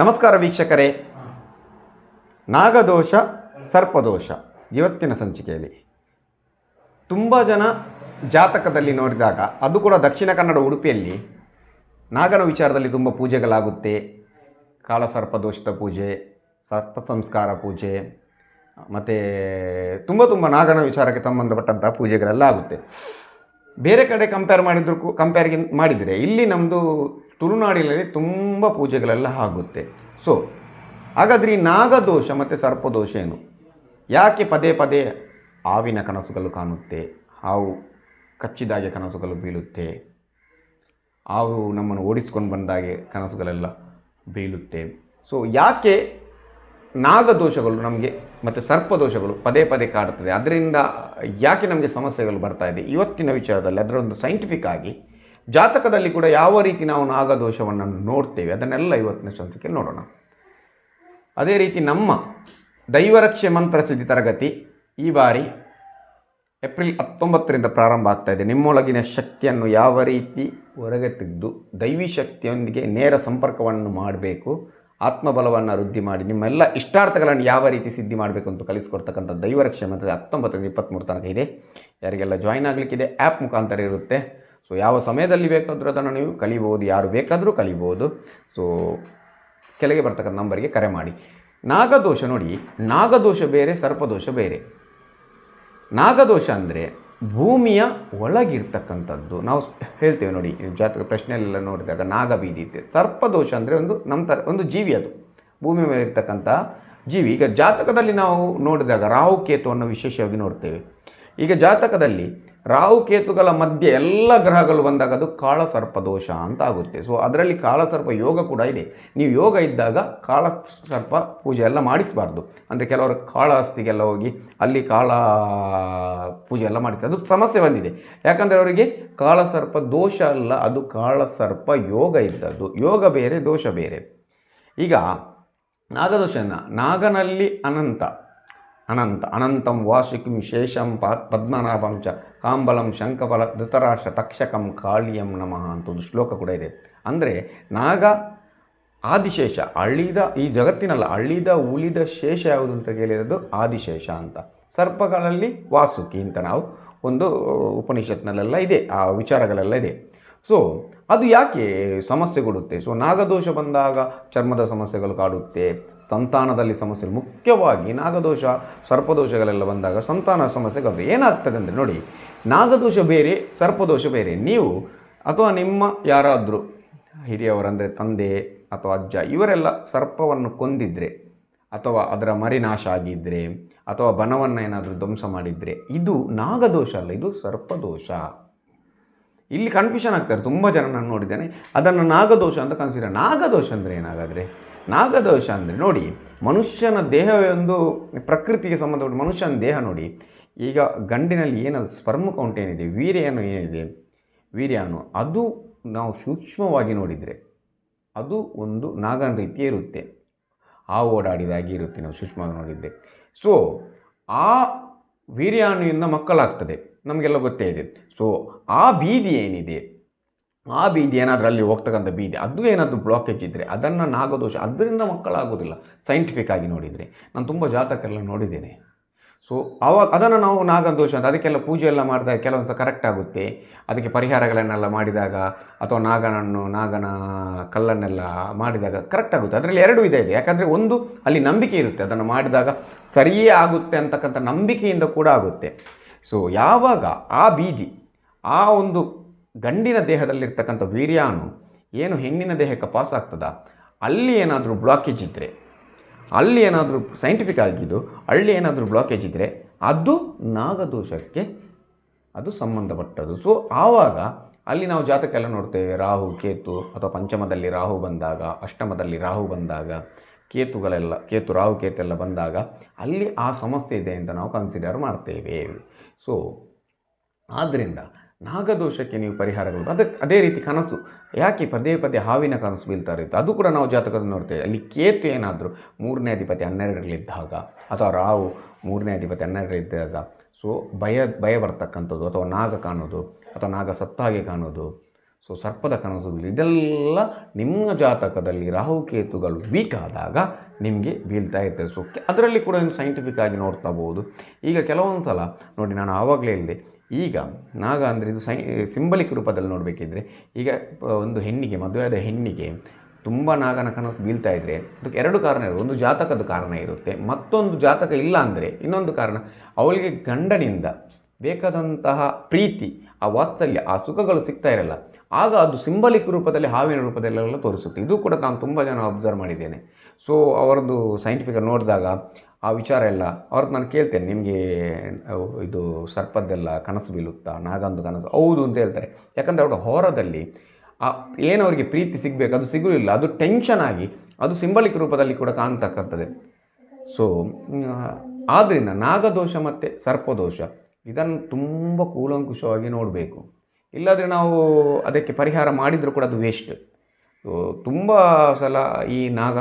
ನಮಸ್ಕಾರ ವೀಕ್ಷಕರೇ. ನಾಗದೋಷ, ಸರ್ಪದೋಷ ಇವತ್ತಿನ ಸಂಚಿಕೆಯಲ್ಲಿ. ತುಂಬ ಜನ ಜಾತಕದಲ್ಲಿ ನೋಡಿದಾಗ, ಅದು ಕೂಡ ದಕ್ಷಿಣ ಕನ್ನಡ ಉಡುಪಿಯಲ್ಲಿ, ನಾಗನ ವಿಚಾರದಲ್ಲಿ ತುಂಬ ಪೂಜೆಗಳಾಗುತ್ತೆ. ಕಾಳಸರ್ಪದೋಷದ ಪೂಜೆ ಸರ್ಪ ಸಂಸ್ಕಾರ ಪೂಜೆ, ಮತ್ತು ತುಂಬ ತುಂಬ ನಾಗನ ವಿಚಾರಕ್ಕೆ ಸಂಬಂಧಪಟ್ಟಂಥ ಪೂಜೆಗಳೆಲ್ಲ ಆಗುತ್ತೆ. ಬೇರೆ ಕಡೆ ಕಂಪೇರ್ ಮಾಡಿದ್ರು ಕಂಪೇರ್ಗೆ ಮಾಡಿದರೆ ಇಲ್ಲಿ ನಮ್ಮದು ತುಳುನಾಡಿನಲ್ಲಿ ತುಂಬ ಪೂಜೆಗಳೆಲ್ಲ ಆಗುತ್ತೆ. ಸೊ ಹಾಗಾದ್ರೆ ಈ ನಾಗದೋಷ ಮತ್ತು ಸರ್ಪದೋಷ ಏನು? ಯಾಕೆ ಪದೇ ಪದೇ ಹಾವಿನ ಕನಸುಗಳು ಕಾಣುತ್ತೆ? ಹಾವು ಕಚ್ಚಿದಾಗೆ ಕನಸುಗಳು ಬೀಳುತ್ತೆ? ಹಾವು ನಮ್ಮನ್ನು ಓಡಿಸ್ಕೊಂಡು ಬಂದಾಗೆ ಕನಸುಗಳೆಲ್ಲ ಬೀಳುತ್ತೆ? ಸೊ ಯಾಕೆ ನಾಗದೋಷಗಳು ನಮಗೆ ಮತ್ತು ಸರ್ಪದೋಷಗಳು ಪದೇ ಪದೇ ಕಾಡುತ್ತದೆ? ಅದರಿಂದ ಯಾಕೆ ನಮಗೆ ಸಮಸ್ಯೆಗಳು ಬರ್ತಾ ಇದೆ? ಇವತ್ತಿನ ವಿಚಾರದಲ್ಲಿ ಅದರೊಂದು ಸೈಂಟಿಫಿಕ್ ಆಗಿ ಜಾತಕದಲ್ಲಿ ಕೂಡ ಯಾವ ರೀತಿ ನಾವು ನಾಗದೋಷವನ್ನು ನೋಡ್ತೇವೆ, ಅದನ್ನೆಲ್ಲ ಇವತ್ತಿನ ಸಂತಕ್ಕೆ ನೋಡೋಣ. ಅದೇ ರೀತಿ ನಮ್ಮ ದೈವರಕ್ಷೆ ಮಂತ್ರ ಸಿದ್ಧಿ ತರಗತಿ ಈ ಬಾರಿ ಏಪ್ರಿಲ್ ಹತ್ತೊಂಬತ್ತರಿಂದ ಪ್ರಾರಂಭ ಆಗ್ತಾ ಇದೆ. ನಿಮ್ಮೊಳಗಿನ ಶಕ್ತಿಯನ್ನು ಯಾವ ರೀತಿ ಹೊರಗೆ ತೆಗೆದು ದೈವಿ ಶಕ್ತಿಯೊಂದಿಗೆ ನೇರ ಸಂಪರ್ಕವನ್ನು ಮಾಡಬೇಕು, ಆತ್ಮಬಲವನ್ನು ವೃದ್ಧಿ ಮಾಡಿ, ನಿಮ್ಮೆಲ್ಲ ಇಷ್ಟಾರ್ಥಗಳನ್ನು ಯಾವ ರೀತಿ ಸಿದ್ಧಿ ಮಾಡಬೇಕು ಅಂತ ಕಲಿಸ್ಕೊಡ್ತಕ್ಕಂಥ ದೈವರಕ್ಷೆ ಮಂತ್ರ ಹತ್ತೊಂಬತ್ತರಿಂದ ಇಪ್ಪತ್ತ್ಮೂರು ತನಕ ಇದೆ. ಯಾರಿಗೆಲ್ಲ ಜಾಯ್ನ್ ಆಗಲಿಕ್ಕಿದೆ ಆ್ಯಪ್ ಮುಖಾಂತರ ಇರುತ್ತೆ. ಸೊ ಯಾವ ಸಮಯದಲ್ಲಿ ಬೇಕಾದರೂ ಅದನ್ನು ನೀವು ಕಲಿಬೋದು, ಯಾರು ಬೇಕಾದರೂ ಕಲಿಬೋದು. ಸೊ ಕೆಳಗೆ ಬರ್ತಕ್ಕಂಥ ನಂಬರಿಗೆ ಕರೆ ಮಾಡಿ. ನಾಗದೋಷ ನೋಡಿ, ನಾಗದೋಷ ಬೇರೆ, ಸರ್ಪದೋಷ ಬೇರೆ. ನಾಗದೋಷ ಅಂದರೆ ಭೂಮಿಯ ಒಳಗಿರ್ತಕ್ಕಂಥದ್ದು. ನಾವು ಹೇಳ್ತೇವೆ ನೋಡಿ ಜಾತಕ ಪ್ರಶ್ನೆಯಲ್ಲೆಲ್ಲ ನೋಡಿದಾಗ ನಾಗಬೀದಿ ಇದೆ ಸರ್ಪದೋಷ ಅಂದರೆ ಒಂದು ನಮ್ಮ ಥರ ಒಂದು ಜೀವಿ ಅದು. ಭೂಮಿ ಮೇಲೆ ಇರ್ತಕ್ಕಂಥ ಜೀವಿ. ಈಗ ಜಾತಕದಲ್ಲಿ ನಾವು ನೋಡಿದಾಗ ರಾಹು ಅನ್ನೋ ವಿಶೇಷವಾಗಿ ನೋಡ್ತೇವೆ. ಈಗ ಜಾತಕದಲ್ಲಿ ರಾಹು ಕೇತುಗಳ ಮಧ್ಯೆ ಎಲ್ಲ ಗ್ರಹಗಳು ಬಂದಾಗ ಅದು ಕಾಳಸರ್ಪದೋಷ ಅಂತ ಆಗುತ್ತೆ. ಸೊ ಅದರಲ್ಲಿ ಕಾಳಸರ್ಪ ಯೋಗ ಕೂಡ ಇದೆ. ನೀವು ಯೋಗ ಇದ್ದಾಗ ಕಾಳಸರ್ಪ ಪೂಜೆ ಎಲ್ಲ ಮಾಡಿಸಬಾರ್ದು. ಅಂದರೆ ಕೆಲವರು ಕಾಳಹಸ್ತಿಗೆಲ್ಲ ಹೋಗಿ ಅಲ್ಲಿ ಕಾಳ ಪೂಜೆ ಎಲ್ಲ ಮಾಡಿಸಿ, ಅದು ಸಮಸ್ಯೆ ಬಂದಿದೆ. ಯಾಕಂದರೆ ಅವರಿಗೆ ಕಾಳಸರ್ಪ ದೋಷ ಅಲ್ಲ, ಅದು ಕಾಳಸರ್ಪ ಯೋಗ ಇದ್ದದ್ದು. ಯೋಗ ಬೇರೆ, ದೋಷ ಬೇರೆ. ಈಗ ನಾಗದೋಷನ ನಾಗನಲ್ಲಿ ಅನಂತ. ಅನಂತ, ಅನಂತಂ ವಾಸುಕಿಂ ಶೇಷಂ ಪದ್ಮನಾಭಂ ಚ, ಕಾಂಬಲಂ ಶಂಖಫಲ ಧೃತರಾಷ್ಟ್ರ ತಕ್ಷಕಂ ಕಾಳಿಯಂ ನಮಃ ಅಂತ ಒಂದು ಶ್ಲೋಕ ಕೂಡ ಇದೆ. ಅಂದರೆ ನಾಗ ಆದಿಶೇಷ, ಅಳಿದ, ಈ ಜಗತ್ತಿನಲ್ಲ, ಅಳಿದ, ಉಳಿದ ಶೇಷ ಯಾವುದು ಅಂತ ಕೇಳಿರೋದು? ಆದಿಶೇಷ ಅಂತ. ಸರ್ಪಗಳಲ್ಲಿ ವಾಸುಕಿ ಅಂತ ನಾವು ಒಂದು ಉಪನಿಷತ್ನಲ್ಲೆಲ್ಲ ಇದೆ, ಆ ವಿಚಾರಗಳೆಲ್ಲ ಇದೆ. ಸೊ ಅದು ಯಾಕೆ ಸಮಸ್ಯೆ ಕೊಡುತ್ತೆ ಸೊ ನಾಗದೋಷ ಬಂದಾಗ ಚರ್ಮದ ಸಮಸ್ಯೆಗಳು ಕಾಡುತ್ತೆ. ಸಂತಾನದಲ್ಲಿ ಸಮಸ್ಯೆ, ಮುಖ್ಯವಾಗಿ ನಾಗದೋಷ, ಸರ್ಪದೋಷಗಳೆಲ್ಲ ಬಂದಾಗ ಸಂತಾನ ಸಮಸ್ಯೆಗಳು ಏನಾಗ್ತದೆ ಅಂದರೆ ನೋಡಿ, ನಾಗದೋಷ ಬೇರೆ, ಸರ್ಪದೋಷ ಬೇರೆ. ನೀವು ಅಥವಾ ನಿಮ್ಮ ಯಾರಾದರೂ ಹಿರಿಯವರಂದರೆ ತಂದೆ ಅಥವಾ ಅಜ್ಜ, ಇವರೆಲ್ಲ ಸರ್ಪವನ್ನು ಕೊಂದಿದ್ರೆ ಅಥವಾ ಅದರ ಮರಿನಾಶ ಆಗಿದ್ದರೆ ಅಥವಾ ಬನವನ್ನು ಏನಾದರೂ ಧ್ವಂಸ ಮಾಡಿದರೆ, ಇದು ನಾಗದೋಷ ಅಲ್ಲ, ಇದು ಸರ್ಪದೋಷ. ಇಲ್ಲಿ ಕನ್ಫ್ಯೂಷನ್ ಆಗ್ತಾರೆ ತುಂಬ ಜನ ನಾನು ನೋಡಿದ್ದೇನೆ. ಅದನ್ನು ನಾಗದೋಷ ಅಂತ ಕನ್ಸಿಡರ್ ನಾಗದೋಷ ಅಂದರೆ ಏನಾಗಾದರೆ? ನಾಗದೋಷ ಅಂದರೆ ನೋಡಿ, ಮನುಷ್ಯನ ದೇಹವೊಂದು ಪ್ರಕೃತಿಗೆ ಸಂಬಂಧಪಟ್ಟ ಮನುಷ್ಯನ ದೇಹ ನೋಡಿ, ಈಗ ಗಂಡಿನಲ್ಲಿ ಏನದು ಸ್ಪರ್ಮ್ ಕೌಂಟ್ ಏನಿದೆ, ವೀರ್ಯನು ಏನಿದೆ? ವೀರ್ಯಾನು, ಅದು ನಾವು ಸೂಕ್ಷ್ಮವಾಗಿ ನೋಡಿದರೆ ಅದು ಒಂದು ನಾಗನ ರೀತಿ ಇರುತ್ತೆ. ಆ ಓಡಾಡಿದಾಗಿ ಇರುತ್ತೆ ನಾವು ಸೂಕ್ಷ್ಮವಾಗಿ ನೋಡಿದ್ದೆ ಸೊ ಆ ವೀರ್ಯಾಣುವಿಂದ ಮಕ್ಕಳಾಗ್ತದೆ, ನಮಗೆಲ್ಲ ಗೊತ್ತೇ ಇದೆ. ಸೊ ಆ ಬೀದಿ ಏನಿದೆ? ಆ ಬೀದಿ ಏನಾದರೂ ಅಲ್ಲಿ ಹೋಗ್ತಕ್ಕಂಥ ಬೀದಿ, ಅದು ಏನಾದರೂ ಬ್ಲಾಕೇಜ್ ಇದ್ದರೆ ಅದನ್ನು ನಾಗದೋಷ, ಅದರಿಂದ ಮಕ್ಕಳಾಗೋದಿಲ್ಲ. ಸೈಂಟಿಫಿಕ್ ಆಗಿ ನೋಡಿದರೆ. ನಾನು ತುಂಬ ಜಾತಕೆಲ್ಲ ನೋಡಿದ್ದೇನೆ. ಸೊ ಅವಾಗ ಅದನ್ನು ನಾವು ನಾಗದೋಷ ಅಂತ, ಅದಕ್ಕೆಲ್ಲ ಪೂಜೆ ಎಲ್ಲ ಮಾಡಿದಾಗ ಕೆಲವೊಂದು ಸಹ ಕರೆಕ್ಟ್ ಆಗುತ್ತೆ. ಅದಕ್ಕೆ ಪರಿಹಾರಗಳನ್ನೆಲ್ಲ ಮಾಡಿದಾಗ ಅಥವಾ ನಾಗನನ್ನು, ನಾಗನ ಕಲ್ಲನ್ನೆಲ್ಲ ಮಾಡಿದಾಗ ಕರೆಕ್ಟ್ ಆಗುತ್ತೆ. ಅದರಲ್ಲಿ ಎರಡು ವಿಧ ಇದೆ. ಯಾಕಂದರೆ ಒಂದು, ಅಲ್ಲಿ ನಂಬಿಕೆ ಇರುತ್ತೆ. ಅದನ್ನು ಮಾಡಿದಾಗ ಸರಿಯೇ ಆಗುತ್ತೆ ಅಂತಕ್ಕಂಥ ನಂಬಿಕೆಯಿಂದ ಕೂಡ ಆಗುತ್ತೆ. ಸೊ ಯಾವಾಗ ಆ ಬೀದಿ, ಆ ಒಂದು ಗಂಡಿನ ದೇಹದಲ್ಲಿರ್ತಕ್ಕಂಥ ವೀರ್ಯಾನು ಏನು ಹೆಣ್ಣಿನ ದೇಹಕ್ಕೆ ಪಾಸ್ ಆಗ್ತದ? ಅಲ್ಲಿ ಏನಾದರೂ ಬ್ಲಾಕೇಜ್ ಇದ್ದರೆ ಅಲ್ಲಿ ಏನಾದರೂ ಸೈಂಟಿಫಿಕ್ ಆಗಿದ್ದು ಅಲ್ಲಿ ಏನಾದರೂ ಬ್ಲಾಕೇಜ್ ಇದ್ದರೆ ಅದು ನಾಗದೋಷಕ್ಕೆ ಅದು ಸಂಬಂಧಪಟ್ಟದ್ದು. ಸೊ ಆವಾಗ ಅಲ್ಲಿ ನಾವು ಜಾತಕ ಎಲ್ಲ ನೋಡ್ತೇವೆ, ರಾಹು, ಕೇತು ಅಥವಾ ಪಂಚಮದಲ್ಲಿ ರಾಹು ಬಂದಾಗ, ಅಷ್ಟಮದಲ್ಲಿ ರಾಹು ಬಂದಾಗ, ಕೇತುಗಳೆಲ್ಲ, ಕೇತು, ರಾಹು, ಕೇತು ಎಲ್ಲ ಬಂದಾಗ ಅಲ್ಲಿ ಆ ಸಮಸ್ಯೆ ಇದೆ ಅಂತ ನಾವು ಕನ್ಸಿಡರ್ ಮಾಡ್ತೇವೆ. ಸೊ ಆದ್ದರಿಂದ ನಾಗದೋಷಕ್ಕೆ ನೀವು ಪರಿಹಾರಗಳು ಅದಕ್ಕೆ ಅದೇ ರೀತಿ ಕನಸು. ಯಾಕೆ ಪದೇ ಪದೇ ಹಾವಿನ ಕನಸು ಬೀಳ್ತಾ ಇರುತ್ತೆ ಅದು ಕೂಡ ನಾವು ಜಾತಕದಲ್ಲಿ ನೋಡ್ತೇವೆ. ಅಲ್ಲಿ ಕೇತು ಏನಾದರೂ ಮೂರನೇ ಅಧಿಪತಿ ಹನ್ನೆರಡರಲ್ಲಿದ್ದಾಗ ಅಥವಾ ರಾವು ಮೂರನೇ ಅಧಿಪತಿ ಹನ್ನೆರಡರಲ್ಲಿದ್ದಾಗ, ಸೊ ಭಯ ಭಯ ಬರ್ತಕ್ಕಂಥದ್ದು ಅಥವಾ ನಾಗ ಕಾಣೋದು ಅಥವಾ ನಾಗ ಸತ್ತಾಗೆ ಕಾಣೋದು, ಸೊ ಸರ್ಪದ ಕನಸು ಇದೆಲ್ಲ ನಿಮ್ಮ ಜಾತಕದಲ್ಲಿ ರಾಹುಕೇತುಗಳು ವೀಕ್ ಆದಾಗ ನಿಮಗೆ ಬೀಳ್ತಾ ಇರ್ತದೆ. ಸೊ ಅದರಲ್ಲಿ ಕೂಡ ಒಂದು ಸೈಂಟಿಫಿಕ್ ಆಗಿ ನೋಡ್ತಾ ಈಗ ಕೆಲವೊಂದು ಸಲ ನೋಡಿ, ನಾನು ಆವಾಗಲೇ ಹೇಳಿದೆ ಈಗ ನಾಗ ಅಂದರೆ ಇದು ಸೈ ಸಿಂಬಲಿಕ್ ರೂಪದಲ್ಲಿ ನೋಡಬೇಕಿದ್ರೆ ಈಗ ಒಂದು ಹೆಣ್ಣಿಗೆ, ಮದುವೆಯಾದ ಹೆಣ್ಣಿಗೆ ತುಂಬ ನಾಗನ ಕನಸು ಬೀಳ್ತಾ ಇದ್ದರೆ ಅದಕ್ಕೆ ಎರಡು ಕಾರಣ ಇರುತ್ತೆ. ಒಂದು ಜಾತಕದ ಕಾರಣ ಇರುತ್ತೆ. ಮತ್ತೊಂದು ಜಾತಕ ಇಲ್ಲ ಅಂದರೆ ಇನ್ನೊಂದು ಕಾರಣ ಅವಳಿಗೆ ಗಂಡನಿಂದ ಬೇಕಾದಂತಹ ಪ್ರೀತಿ, ಆ ವಾಸ್ತಲ್ಯ ಆ ಸುಖಗಳು ಸಿಗ್ತಾ ಇರಲ್ಲ. ಆಗ ಅದು ಸಿಂಬಲಿಕ್ ರೂಪದಲ್ಲಿ, ಹಾವಿನ ರೂಪದಲ್ಲೆಲ್ಲ ತೋರಿಸುತ್ತೆ. ಇದು ಕೂಡ ನಾನು ತುಂಬ ಜನ ಅಬ್ಸರ್ವ್ ಮಾಡಿದ್ದೇನೆ. ಸೊ ಅವರದ್ದು ಸೈಂಟಿಫಿಕ್ ನೋಡಿದಾಗ ಆ ವಿಚಾರ ಎಲ್ಲ. ಅವ್ರದ್ದು ನಾನು ಕೇಳ್ತೇನೆ, ನಿಮಗೆ ಇದು ಸರ್ಪದ್ದೆಲ್ಲ ಕನಸು ಬೀಳುತ್ತಾ, ನಾಗಂದು ಕನಸು, ಹೌದು ಅಂತ ಹೇಳ್ತಾರೆ. ಯಾಕಂದರೆ ಅವರ ಹೋರದಲ್ಲಿ, ಆ, ಏನು ಅವರಿಗೆ ಪ್ರೀತಿ ಸಿಗಬೇಕು, ಅದು ಸಿಗಲಿಲ್ಲ ಅದು ಟೆನ್ಷನ್ ಆಗಿ, ಅದು ಸಿಂಬಲಿಕ್ ರೂಪದಲ್ಲಿ ಕೂಡ ಕಾಣ್ತಕ್ಕಂಥದ್ದು. ಸೊ ಆದ್ದರಿಂದ ನಾಗದೋಷ ಮತ್ತು ಸರ್ಪದೋಷ, ಇದನ್ನು ತುಂಬ ಕೂಲಂಕುಷವಾಗಿ ನೋಡಬೇಕು. ಇಲ್ಲಾದರೆ ನಾವು ಅದಕ್ಕೆ ಪರಿಹಾರ ಮಾಡಿದರೂ ಕೂಡ ಅದು ವೇಸ್ಟ್ ತುಂಬ ಸಲ ಈ ನಾಗ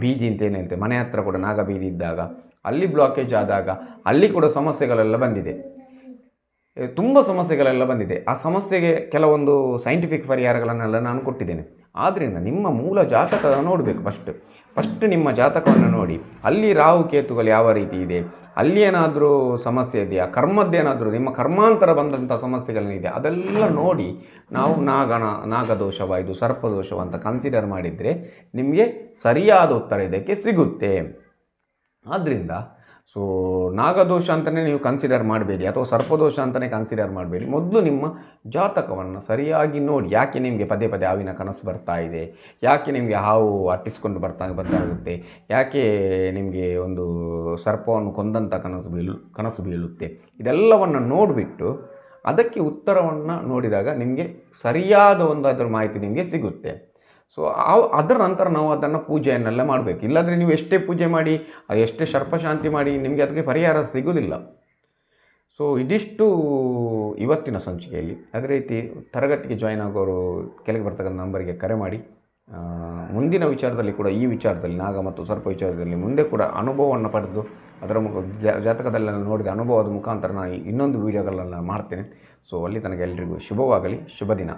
ಬೀದಿ ಅಂತ ಏನು ಮನೆ ಹತ್ರ ಕೂಡ ನಾಗ ಬೀದಿ ಇದ್ದಾಗ, ಅಲ್ಲಿ ಬ್ಲಾಕೇಜ್ ಆದಾಗ ಅಲ್ಲಿ ಕೂಡ ಸಮಸ್ಯೆಗಳೆಲ್ಲ ಬಂದಿದೆ. ತುಂಬ ಸಮಸ್ಯೆಗಳೆಲ್ಲ ಬಂದಿದೆ. ಆ ಸಮಸ್ಯೆಗೆ ಕೆಲವೊಂದು ಸೈಂಟಿಫಿಕ್ ಪರಿಹಾರಗಳನ್ನೆಲ್ಲ ನಾನು ಕೊಟ್ಟಿದ್ದೇನೆ. ಆದ್ದರಿಂದ ನಿಮ್ಮ ಮೂಲ ಜಾತಕ ನೋಡಬೇಕು ಫಸ್ಟ್ ಫಸ್ಟ್ ನಿಮ್ಮ ಜಾತಕವನ್ನು ನೋಡಿ. ಅಲ್ಲಿ ರಾಹು ಕೇತುಗಳು ಯಾವ ರೀತಿ ಇದೆ? ಅಲ್ಲಿ ಏನಾದರೂ ಸಮಸ್ಯೆ ಇದೆಯಾ? ಕರ್ಮದ್ದೇನಾದರೂ ನಿಮ್ಮ ಕರ್ಮಾಂತರ ಬಂದಂಥ ಸಮಸ್ಯೆಗಳೇನಿದೆ ಅದೆಲ್ಲ ನೋಡಿ ನಾವು ನಾಗನ ನಾಗದೋಷವ ಇದು ಸರ್ಪದೋಷವ ಅಂತ ಕನ್ಸಿಡರ್ ಮಾಡಿದರೆ ನಿಮಗೆ ಸರಿಯಾದ ಉತ್ತರ ಇದಕ್ಕೆ ಸಿಗುತ್ತೆ. ಆದ್ದರಿಂದ ಸೊ ನಾಗದೋಷ ಅಂತಲೇ ನೀವು ಕನ್ಸಿಡರ್ ಮಾಡಬೇಡಿ ಅಥವಾ ಸರ್ಪದೋಷ ಅಂತಲೇ ಕನ್ಸಿಡರ್ ಮಾಡಬೇಡಿ. ಮೊದಲು ನಿಮ್ಮ ಜಾತಕವನ್ನು ಸರಿಯಾಗಿ ನೋಡಿ. ಯಾಕೆ ನಿಮಗೆ ಪದೇ ಪದೇ ಹಾವಿನ ಕನಸು ಬರ್ತಾ ಇದೆ? ಯಾಕೆ ನಿಮಗೆ ಹಾವು ಅಟ್ಟಿಸ್ಕೊಂಡು ಬರ್ತಾ ಬರ್ತಾಗುತ್ತೆ ಯಾಕೆ ನಿಮಗೆ ಒಂದು ಸರ್ಪವನ್ನು ಕೊಂದಂಥ ಕನಸು ಬೀಳು, ಕನಸು ಬೀಳುತ್ತೆ? ಇದೆಲ್ಲವನ್ನು ನೋಡಿಬಿಟ್ಟು ಅದಕ್ಕೆ ಉತ್ತರವನ್ನು ನೋಡಿದಾಗ ನಿಮಗೆ ಸರಿಯಾದ ಒಂದು ಅದರ ಮಾಹಿತಿ ನಿಮಗೆ ಸಿಗುತ್ತೆ. ಸೊ ಅದರ ನಂತರ ನಾವು ಅದನ್ನು ಪೂಜೆಯನ್ನೆಲ್ಲ ಮಾಡಬೇಕು. ಇಲ್ಲಾಂದರೆ ನೀವು ಎಷ್ಟೇ ಪೂಜೆ ಮಾಡಿ ಎಷ್ಟೇ ಸರ್ಪಶಾಂತಿ ಮಾಡಿ, ನಿಮಗೆ ಅದಕ್ಕೆ ಪರಿಹಾರ ಸಿಗೋದಿಲ್ಲ. ಸೊ ಇದಿಷ್ಟು ಇವತ್ತಿನ ಸಂಚಿಕೆಯಲ್ಲಿ. ಅದೇ ರೀತಿ ತರಗತಿಗೆ ಜಾಯ್ನ್ ಆಗೋರು ಕೆಳಗೆ ಬರ್ತಕ್ಕಂಥ ನಂಬರಿಗೆ ಕರೆ ಮಾಡಿ. ಮುಂದಿನ ವಿಚಾರದಲ್ಲಿ ಕೂಡ ಈ ವಿಚಾರದಲ್ಲಿ, ನಾಗ ಮತ್ತು ಸರ್ಪ ವಿಚಾರದಲ್ಲಿ ಮುಂದೆ ಕೂಡ ಅನುಭವವನ್ನು ಪಡೆದು, ಅದರ ಮುಖ, ಜಾ- ಜಾತಕದಲ್ಲೆಲ್ಲ ನೋಡಿದ ಅನುಭವದ ಮುಖಾಂತರ ನಾನು ಇನ್ನೊಂದು ವೀಡಿಯೋಗಳನ್ನು ಮಾಡ್ತೇನೆ. ಸೊ ಅಲ್ಲಿ ತನಗೆ ಎಲ್ರಿಗೂ ಶುಭವಾಗಲಿ ಶುಭ ದಿನ